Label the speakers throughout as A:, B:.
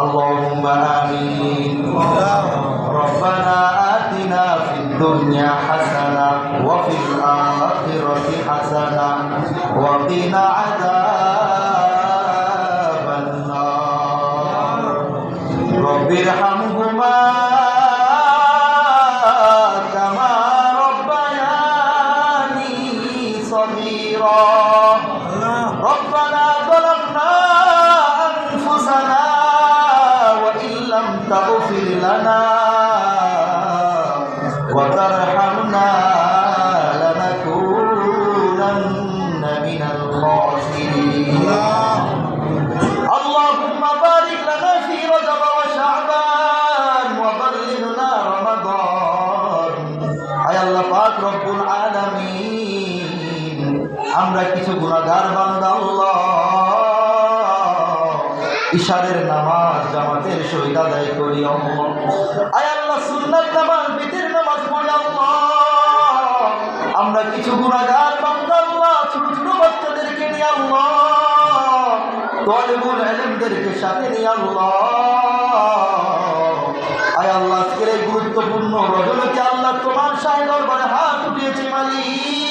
A: اللهم آمين ربنا آتنا في الدنيا حسنة وفي الآخرة حسنة وقنا عذاب বান্দা আল্লাহ। ইশারের নামাজ জামাতের সহিত আদায় করি নামাজ আমরা কিছু গুনাহগার বান্দা আল্লাহ, ছোট ছোট বাচ্চাদেরকে নিয়ে আল্লাহ। সাথে নিয়ে আল্লাহ। আয় আল্লাহ গুরুত্বপূর্ণ রজনীতে আল্লাহ তোমার সাহেব হাত উঠিয়েছি মালিক।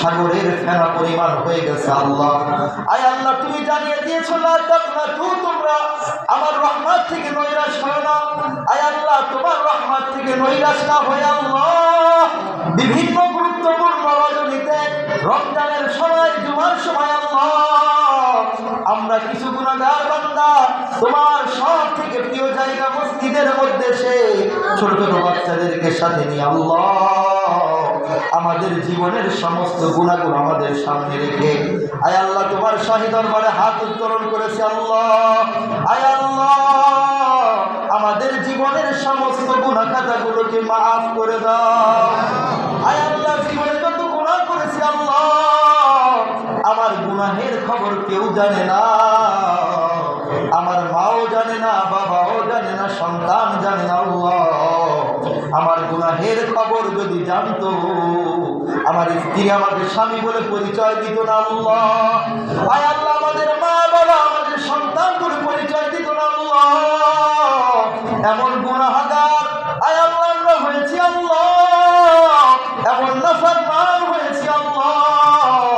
A: সাগরের ফেনা পরিমাণ হয়ে গেছে আল্লাহ। আয় আল্লাহ, তুমি জানিয়ে দিয়েছ না তখন তোমরা আমার রহমত থেকে নৈরাশ হয় না। আয় আল্লাহ, তোমার রহমত থেকে নৈরাশ না হয়ে আল্লাহ। বিভিন্ন গুরুত্বপূর্ণ রজনীতে রমজানের সময়, জুমার সময় আল্লাহ। আমরা কিছু গুণাগার বান্দা, তোমার সব থেকে প্রিয় জায়গা মসজিদের মধ্যে সে ছোট ছোট বাচ্চাদেরকে সাথে নিয়ে আল্লাহ। আমাদের জীবনের সমস্ত গুণাগুণ আমাদের সামনে রেখে। আয় আল্লাহ, তোমার শাহী দরবারে হাত উত্তোলন করেছে আল্লাহ। আয় আল্লাহ, আমাদের জীবনের সমস্ত গুণা খাতাগুলোকে মাফ করে দাও। আয় আল্লাহ, জীবনে গুণা করেছে আল্লাহ। আমার গুনাহের খবর কেউ জানে না। আমার মাও জানে না, বাবাও জানে না, সন্তান জানে না, আল্লাহ। গুনাহের খবর যদি জানতো, আমার স্ত্রী আমাকে স্বামী বলে পরিচয় দিত না আল্লাহ। আয় আল্লাহ আমাদের মা বাবা, আমাদের সন্তান বলে পরিচয় দিত না আল্লাহ। এমন গুনাহাগার, আয় আল্লাহ, আমরা হয়েছি আল্লাহ। এমন নাফার মান হয়েছি আল্লাহ।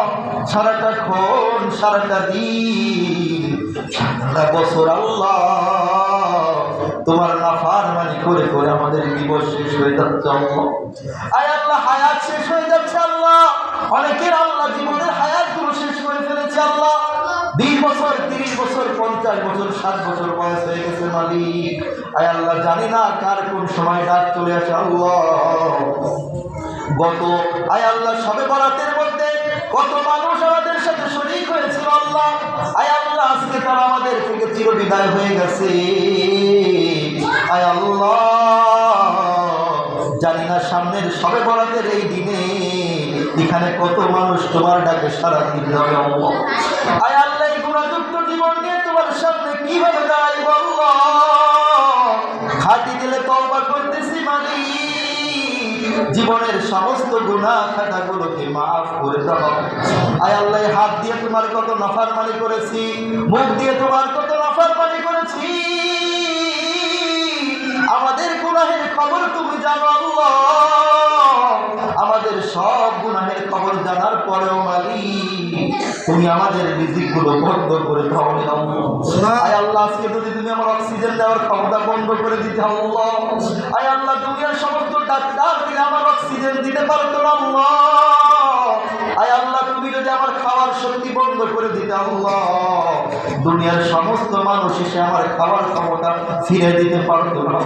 A: সারাটা ক্ষণ সারাটা দিন, সারাটা বছর আল্লাহ। তোমার আমাদের শেষ হয়ে যাচ্ছে আল্লাহ। আল্লাহ, হায়াত শেষ হয়ে যাচ্ছে আল্লাহ। অনেকের আল্লাহ জীবনের হায়াতগুলো শেষ করে ফেলেছে আল্লাহ। বিশ বছর, তিরিশ বছর, পঞ্চাশ বছর, ষাট বছর বয়স হয়ে গেছে মালিক। আয় আল্লাহ, জানি না কার কোন সময় ডাক চলে আসে আল্লাহ। গত, আয় আল্লাহ, সবে বরাতের মধ্যে কত মানুষ আমাদের সাথে শরীর হয়েছিল আল্লাহ। আয় আল্লাহ, আজকে তারা আমাদের থেকে চির বিদায় হয়ে গেছে। সামনের সবে বরাতের এই দিনে এখানে কত মানুষ তোমার ডাকে সারা দিন নিয়ে তোমার সামনে করতেছি মালিক জীবনের সমস্ত গুণা খাতাগুলোকে মাফ করে দাও। আয় আল্লাহ হাত দিয়ে তোমার কত নফার মানি করেছি, মুখ দিয়ে তোমার কত নফার মানি করেছি। আমাদের গুনাহের খবর তুমি জানো আল্লাহ। তুমি আমাদের রিজিকগুলো বন্ধ করে দাও। আয় আল্লাহ আজকে যদি তুমি আমার অক্সিজেন দেওয়ার ক্ষমতা বন্ধ করে দিতে আল্লাহ। আয় আল্লাহ দুনিয়ার সমস্ত ডাক্তার দিলে আমার অক্সিজেন দিতে পারতো না আয় আল্লাহ তুমি যদি আমার খাওয়ার শক্তি বন্ধ করে দিতে আল্লাহ। দুনিয়ার সমস্ত মানুষ এসে আমার খাওয়ার ক্ষমতা ফিরে দিতে পারতো না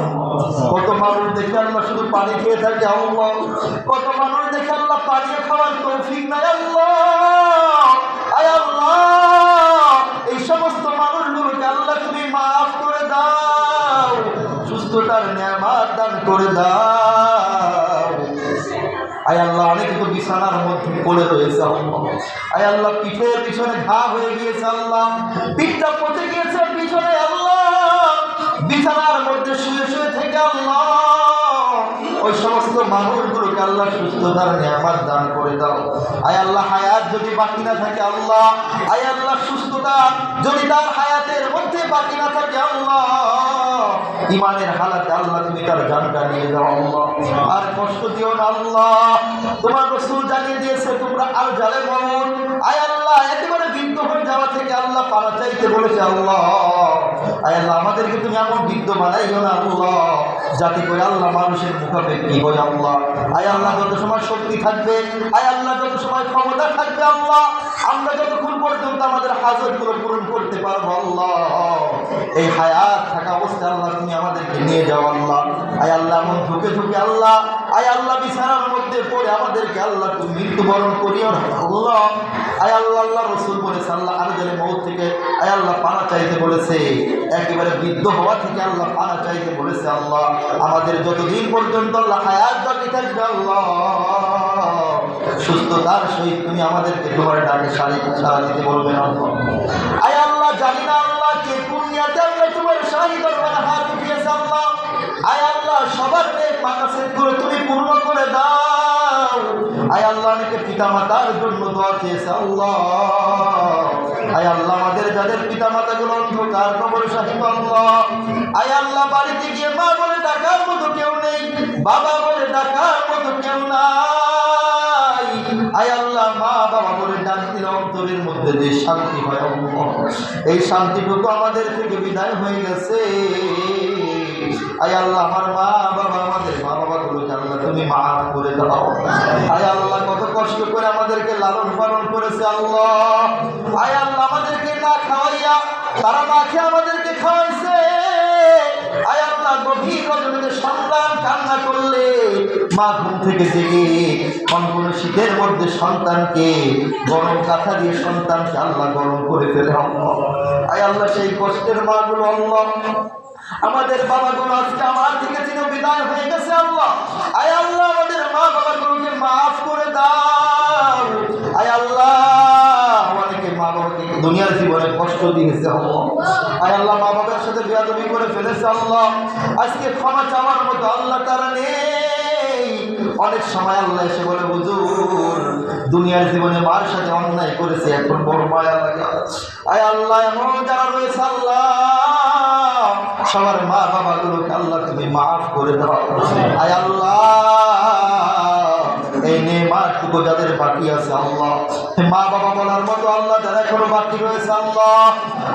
A: কত মানুষ দেখে আল্লাহ শুধু পানি খেয়ে থাকে আল্লাহ। কত মানুষ দেখে আল্লাহ পানি খাওয়ার তৌফিক নাই আল্লাহ। আল্লাহ, এই সমস্ত মানুষগুলোকে আল্লাহ তুমি মাফ করে দাও সুস্থ সুস্থতার নিয়ামত দান করে দাও। আয় আল্লাহ, অনেকে তো বিছানার মধ্যে পড়ে রয়েছে আয় আল্লাহ, পিঠের পিছনে ঘা হয়ে গিয়েছে আল্লাহ। পিঠটা পচে গিয়েছে পিছনে আল্লাহ। বিছানার মধ্যে শুয়ে শুয়ে থেকে আল্লাহ। ওই সমস্ত মানুষগুলোকে আল্লাহ সুস্থতার নিয়ামত দান করে দাও। আয় আল্লাহ, হায়াত যদি বাকি না থাকে আল্লাহ। আয় আল্লাহ, সুস্থতা যদি তার হায়াতের মধ্যে বাকি না থাকে আল্লাহ। ইমানের হালাতে আল্লাহ তুমি তার জানটা নিয়ে যাও আল্লাহ। আর কষ্ট দিও না আল্লাহ। তোমার রসুল জানিয়ে দিয়েছে, তোমরা আর জালে মন আয় আল্লাহ, একেবারে বৃদ্ধ হয়ে যাওয়া থেকে আল্লাহ পাড়া চাইতে বলেছে আল্লাহ। আমাদেরকে তুমি এমন বিদ্যমান যাতে করে আল্লাহ মানুষের মুখাপেক্ষি হয় আল্লাহ। আয় আল্লাহ, যত সময় শক্তি থাকবে, আয় আল্লাহ, যত সময় ক্ষমতা থাকবে আল্লাহ, আমরা যতক্ষণ পর্যন্ত আমাদের হাজতগুলো পূরণ করতে পারব আল্লাহ। এই হায়াত থাকা অবস্থায় আল্লাহ তুমি আমাদেরকে নিয়ে যাও আল্লাহ। আয় আল্লাহ, এমন ঢুকে ঢুকে আল্লাহ, আয় আল্লাহ, বিছানার মধ্যে পড়ে আমাদেরকে আল্লাহ তুমি মৃত্যুবরণ করিও না আল্লাহ। আয় আল্লাহ আল্লাহ রসুল বলেছে, আল্লাহ আরও জলে মৌত থেকে, আয় আল্লাহ পানা চাইতে বলেছে, একেবারে বৃদ্ধ হওয়া থেকে আল্লাহ পানা চাইতে বলেছে আল্লাহ। আমাদের যতদিন পর্যন্ত আল্লাহ হায়াত বাকি থাকবে সুস্থতার সহিত তুমি আমাদেরকে তোমার ডাকে দিতে জানি না আল্লাহ আমাদের যাদের পিতা মাতাগুলো অন্ধকার কবর সাহিব আল্লাহ। আয় আল্লাহ বাড়িতে গিয়ে মা বলে ডাকার মতো কেউ নেই, বাবা বলে ডাকার মতো কেউ নাই। আয় আল্লাহ, মা বাবা বলে ডাক দিলে অন্তরের মধ্যে যে শান্তি হয় এই শান্তিটুকু আমাদের থেকে বিদায় হয়ে গেছে। আয় আল্লাহ, আমার মা বাবা আমাদের মা বাবা গুলোকে আল্লাহ তুমি মাফ করে দাও। আয় আল্লাহ, কত কষ্ট করে আমাদেরকে লালন পালন করেছে আল্লাহ। আয় আল্লাহ, আমাদেরকে না খাওয়াইয়া তারা না খেয়ে আমাদেরকে খাওয়াইছে। গভীর রজনীতে সন্তান কান্না করলে মা ঘুম শীতের মধ্যে সন্তানকে গরম কাঁথা দিয়ে সন্তানকে আল্লাহ গরম করে ফেলে। আয় আল্লাহ, সেই কষ্টের মাগুলো আল্লাহ। আমাদের বাবাগুলো আজকে আমার থেকে চির বিদায় হয়ে গেছে আল্লাহ। আয় আল্লাহ, আমাদের মা বাবাগুলোকে মাফ করে দাও। দুনিয়ার জীবনে কষ্ট দিয়েছে আল্লাহ আয় আল্লাহ মা বাবার সাথে বেয়াদবি করে ফেলেছে আল্লাহ। আজকে ক্ষমা চাওয়ার মতো আল্লাহ তারা নেই। অনেক সময় আল্লাহ এসে বলে, হুজুর, দুনিয়ার জীবনে মার সাথে অন্যায় করেছে, এখন বড় মায়া লাগে আয় আল্লাহ, এমন যারা রয়েছে আল্লাহ, সবার মা বাবাগুলোকে আল্লাহ তুমি মাফ করে দাও। আয় আল্লাহ যাদের বাকি আছে, আল্লাহ। মা বাবা বলার মতো আল্লাহ, যারা এখনও বাকি রয়েছে, আল্লাহ।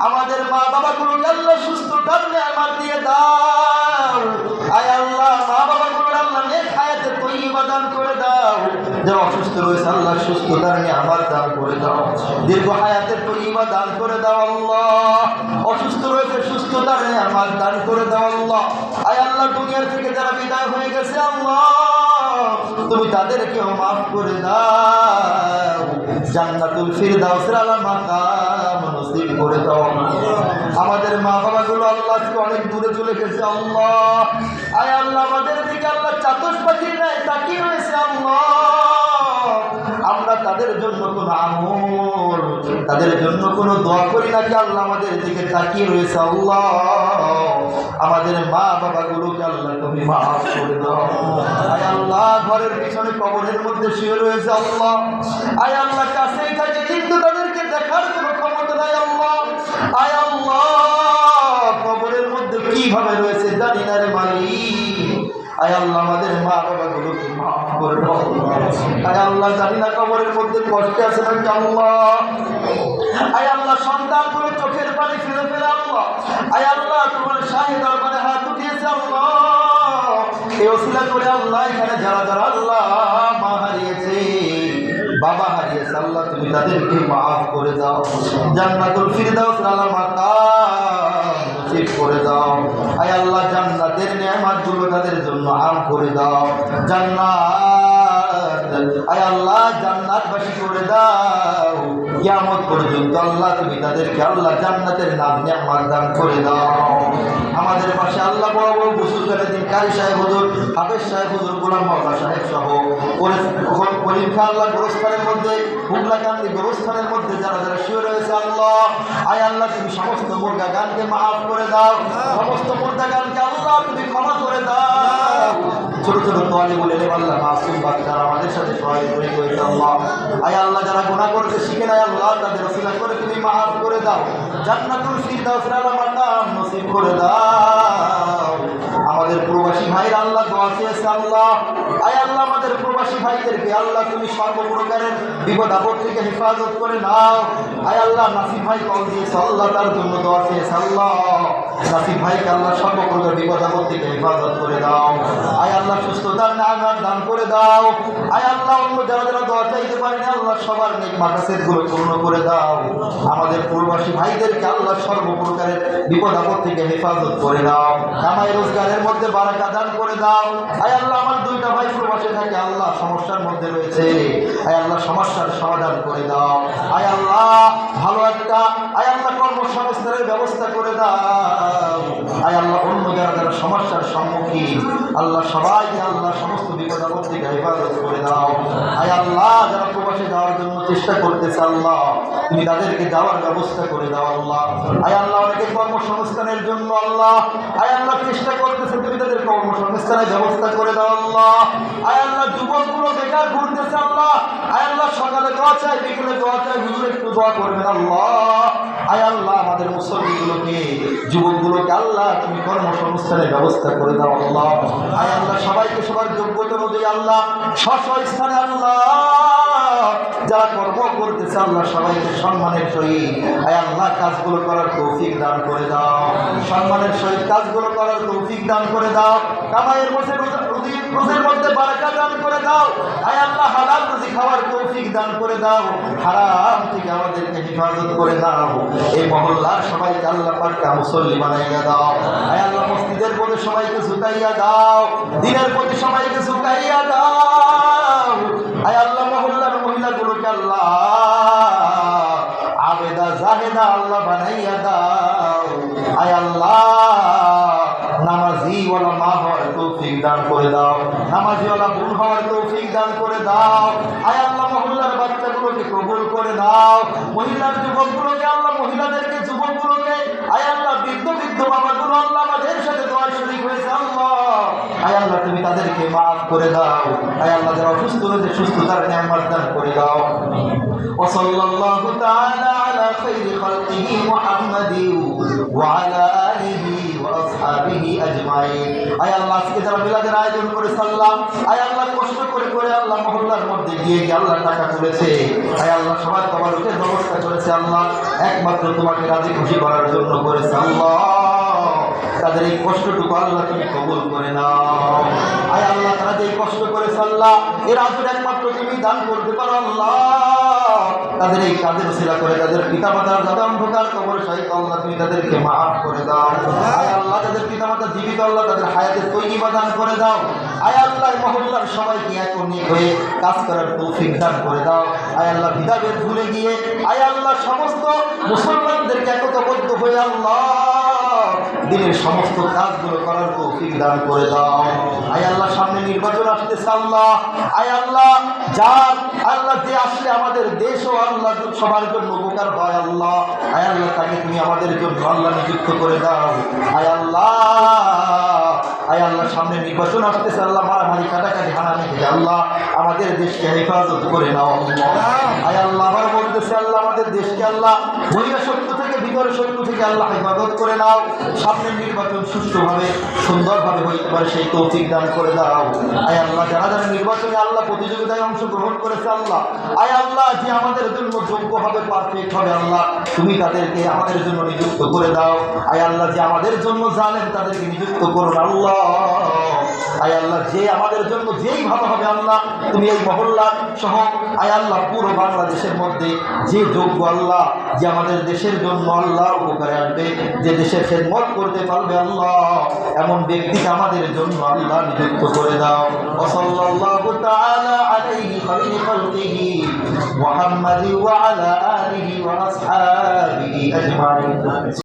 A: আমাদের মা বাবাগুলোকে আল্লাহ সুস্থ কারণে আমার দিয়ে দাও। আয় আল্লাহ মা নেক হায়াতে তৈবা দান করে দাও। যারা অসুস্থ রয়েছে, আল্লাহ সুস্থতার নিয়ে আমার দান করে দাও। দীর্ঘ হায়াতের তৈবা দান করে দাও, আল্লাহ। অসুস্থ রয়েছে সুস্থতার নিয়ে আমার দান করে দাও, আল্লাহ। আয় আল্লাহ, দুনিয়ার থেকে যারা বিদায় হয়ে গেছে, আল্লাহ। তুমি তাদেরকেও মাফ করে দাও। জান্নাতুল ফিরদাউসের আলা মাকাম নসিব করে দাও। আমাদের মা বাবাগুলো আল্লাহ আজকে অনেক দূরে চলে গেছে, আল্লাহ। আয় আল্লাহ, আমাদের দিকে আল্লাহ চাতস নাই তাকিয়ে রয়েছে, আল্লাহ। আমরা তাদের জন্য কোনো আমল তাদের জন্য কোনো দোয়া করি না নাকি আল্লাহ আমাদের দিকে তাকিয়ে রয়েছে? আল্লাহ, আমাদের মা বাবাগুলোকে আল্লাহ তুমি মাফ করে দাও। আয় আল্লাহ, ঘরের পিছনে কবরের মধ্যে শুয়ে রয়েছে আল্লাহ। আয় আল্লাহ, কাছেই থাকে, কিন্তু তাদেরকে দেখার কোনো ক্ষমতা নাই আল্লাহ। আয় আল্লাহ, কবরের মধ্যে কীভাবে রয়েছে জানি না রে মালিক। আয় আল্লাহ, আমাদের মা বাবাগুলোকে আয় আল্লাহ কবরের মধ্যে আছে আল্লাহ। সন্তানগুলো চোখের আল্লাহ। তোমার হাত আল্লাহ। এখানে যারা আল্লাহ মা হারিয়েছে, বাবা হারিয়েছে, আল্লাহ তুমি করে দাও। করে দাও। আল্লাহ তাদের জন্য আম করে দাও। জান্নাত আয় আল্লাহ, জান্নাতবাসী করে দাও। কিয়ামত পর্যন্ত আল্লাহ, তুমি তাদেরকে আল্লাহ জান্নাতের নাম নিয়ামাত দান করে দাও। আমাদের পাশে আল্লাহ বড় বড় বুসুল করে কারি সাহেব হুজুর, হাফেজ সাহেব হুজুর, গোলাম মাওলা সাহেব সহ খা আল্লাহ গোরস্থানের মধ্যে হুগলাকান্দি গোরস্থানের মধ্যে যারা যারা শুয়ে রয়েছে আল্লাহ, আয় আল্লাহ, তুমি সমস্ত মুর্গা গানকে মাফ করে দাও। সমস্ত মুর্গা গানকে আল্লাহ, তুমি ক্ষমা করে দাও। ছোট ছোট তোয়ালি বলে আল্লাহ মাসুম বাচ্চারা আমাদের সাথে সহায় করে হয়েছে আল্লাহ। আয় আল্লাহ, যারা গোনা করতে শিখে নেয় আল্লাহ, তাদের রসিলা করে তুমি মাফ করে দাও। জান্নাতুল ফিরদাউসের আলা মাকাম নসিব করে দাও। আমাদের প্রবাসী ভাইরা আল্লাহ দোয়া চেয়েছে, আল্লাহ। আয় আল্লাহ আমাদের প্রবাসী ভাইদেরকে, আল্লাহ তুমি সর্বপ্রকারের বিপদ আপদ থেকে হেফাজত করে নাও। আয় আল্লাহ নাসির ভাই কল দিয়েছে, আল্লাহ তার জন্য দোয়া চেয়েছে, আল্লাহ। নাসির ভাইকে আল্লাহ সর্বপ্রকার বিপদ আপদ থেকে হেফাজত করে দাও। আয় আল্লাহ সুস্থতার নাগার দান করে দাও। আয় আল্লাহ অন্য যারা যারা দোয়া চাইতে পারে না, আল্লাহ সবার নেক মাকাসেরগুলো পূর্ণ করে দাও। আমাদের প্রবাসী ভাইদেরকে আল্লাহ সর্বপ্রকারের বিপদ আপদ থেকে হেফাজত করে দাও। কামাই রোজগারের মধ্যে বারাকা দান করে দাও। আয় আল্লাহ আমার দুইটা ভাই প্রবাসে থাকে আল্লাহ সমস্যার মধ্যে রয়েছে। আয় আল্লাহ সমস্যার সমাধান করে দাও। আয় আল্লাহ, ভালো একটা, আয় আল্লাহ কর্মসংস্থানের ব্যবস্থা করে দাও। সমস্যার সম্মুখীন। আল্লাহ সবাইকে আল্লাহ সমস্ত বিপদ আপদ থেকে হেফাজত করে দাও। আয় আল্লাহ, যারা প্রবাসে যাওয়ার জন্য চেষ্টা করতেছে আল্লাহ, তুমি তাদেরকে যাওয়ার ব্যবস্থা করে দাও আল্লাহ। আয় আল্লাহ, অনেকে কর্মসংস্থানের জন্য আল্লাহ। আয় আল্লাহ, চেষ্টা করতেছে, তুমি তাদের কর্মসংস্থানের ব্যবস্থা করে দাও আল্লাহ। আয় আল্লাহ, যুবকগুলো বেকার ঘুরতেছে আল্লাহ। আয় আল্লাহ, সকালে দোয়া চাই, বিকেলে দোয়া চাই, হুজুর একটু দোয়া করবেন আল্লাহ। মুসল্লিগুলোকে যুবকগুলোকে আল্লাহ তুমি কর্মসংস্থানের ব্যবস্থা করে দাও আল্লাহ। আয় আল্লাহ, সবাইকে সবার যোগ্যতা অনুযায়ী আল্লাহ। স্ব আল্লাহ। যারা কর্ম করতেছে আল্লাহ সবাইকে সম্মানের সহিত। আয় আল্লাহ, কাজগুলো করার তৌফিক দান করে দাও। সম্মানের সহিত কাজগুলো করার তৌফিক দান করে দাও। কামাইয়ের রুজি- রুজির মধ্যে বারাকা দান করে দাও। আয় আল্লাহ, হালাল রুজি খাওয়ার তৌফিক দান করে দাও। হারাম থেকে আমাদেরকে হেফাজত করে দাও। এই মহল্লার সবাইকে আল্লাহ পাক্কা মুসল্লি বানাইয়া দাও। আয় আল্লাহ, মসজিদের প্রতি সবাইকে ঝুঁকাইয়া দাও। দিনের প্রতি সবাইকে ঝুঁকাইয়া দাও। আয় আল্লাহ, মহল্লার মহিলাগুলোকে আল্লাহ আবেদা জাহেদা আল্লাহ বানাইয়া দাও। আয় আল্লাহ নামাজি ওয়ালা মা হওয়ার তৌফিক দান করে দাও। নামাজি ওয়ালা বোন হওয়ার তৌফিক দান করে দাও। আয় আল্লাহ, মহল্লার বাচ্চাগুলোকে কবুল করে দাও। মহিলার যুবকগুলোকে আল্লাহ মহিলাদেরকে যুবকগুলোকে আয় আল্লাহ বৃদ্ধ বৃদ্ধ বাবাগুলো আল্লাহ আমাদের সাথে দোয়া শরীর হয়েছে আল্লাহ আয় আল্লাহ তুমি তাদেরকে মাফ করে দাও আয় আল্লাহ যারা অসুস্থ রয়েছে সুস্থতার নিয়ামত দান করে দাও وصلى الله تعالى على خير خلقه محمد وعلى آله وأصحابه أجمعين আয় আল্লাহ আজকে যারা মিলাদের আয়োজন করে সাল্লাম আয় আল্লাহ কষ্ট করে করে আল্লাহ মহল্লার গিয়ে আল্লাহ টাকা তুলেছে? আয় আল্লাহ সবার তোমার উঠে ব্যবস্থা করেছে আল্লাহ। একমাত্র তোমাকে রাজি খুশি করার জন্য করেছে আল্লাহ। তাদের এই কষ্টটুকু আল্লাহ তুমি কবুল করে নাও। আয় আল্লাহ, তারা যে কষ্ট করেছে আল্লাহ, এর আজর একমাত্র তুমি দান করতে পারো আল্লাহ। তাদের এই কাজের ওসিলা করে, তাদের পিতা মাতার দাদা অন্ধকার কবর সাহিত আল্লাহ তুমি তাদেরকে মাফ করে দাও। আল্লাহ তাদের পিতা মাতা জীবিত আল্লাহ, তাদের হায়াতের তৈরি দান করে দাও। আয় আল্লাহ মহল্লার সবাইকে নিয়ে হয়ে কাজ করার তৌফিক দান করে দাও। আয় আল্লাহ, বিদাবের ভুলে গিয়ে, আয় আল্লাহ, সমস্ত মুসলমানদেরকে একতাবদ্ধ হয়ে আল্লাহ দিনের সমস্ত কাজগুলো করার তৌফিক দান করে দাও। আয় আল্লাহ, সামনে নির্বাচন আসতেছে আল্লাহ। আয় আল্লাহ, যার আল্লাহ যে আসলে আমাদের দেশও আল্লাহ সবার জন্য উপকার হয় আল্লাহ। আয় আল্লাহ, তাকে তুমি আমাদের জন্য আল্লাহ নিযুক্ত করে দাও। আয় আল্লাহ আয় আল্লাহ, সামনে নির্বাচন আসতেছে আল্লাহ। মারামারি, কাটাকাটি হানানি থেকে আল্লাহ আমাদের দেশকে হেফাজত করে নাও। আয় আল্লাহ, আবার বলতেছে আল্লাহ, আমাদের দেশকে আল্লাহ বহিরা শত্রু থেকে ভিতরে শত্রু থেকে আল্লাহ হেফাজত করে নাও। সামনের নির্বাচন সুষ্ঠুভাবে, সুন্দরভাবে হইতে পারে, সেই তৌফিক দান করে দাও। আয় আল্লাহ, যারা যারা নির্বাচনে আল্লাহ প্রতিযোগিতায় অংশগ্রহণ করেছে আল্লাহ, আয় আল্লাহ, যে আমাদের জন্য যোগ্য হবে পারফেক্ট হবে আল্লাহ, তুমি তাদেরকে আমাদের জন্য নিযুক্ত করে দাও। আয় আল্লাহ, যে আমাদের জন্য জানেন, তাদেরকে নিযুক্ত করুন আল্লাহ। আয় আল্লাহ, যে আমাদের জন্য যেই ভালো হবে আল্লাহ, তুমি এই মহল্লা সহ আয় আল্লাহ, পুরো বাংলাদেশের মধ্যে যে যোগ্য আল্লাহ, যে আমাদের দেশের জন্য আল্লাহ উপকারে যে দেশের খেদমত করতে পারবে আল্লাহ, এমন ব্যক্তিকে আমাদের জন্য আল্লাহ নিযুক্ত করে দাও।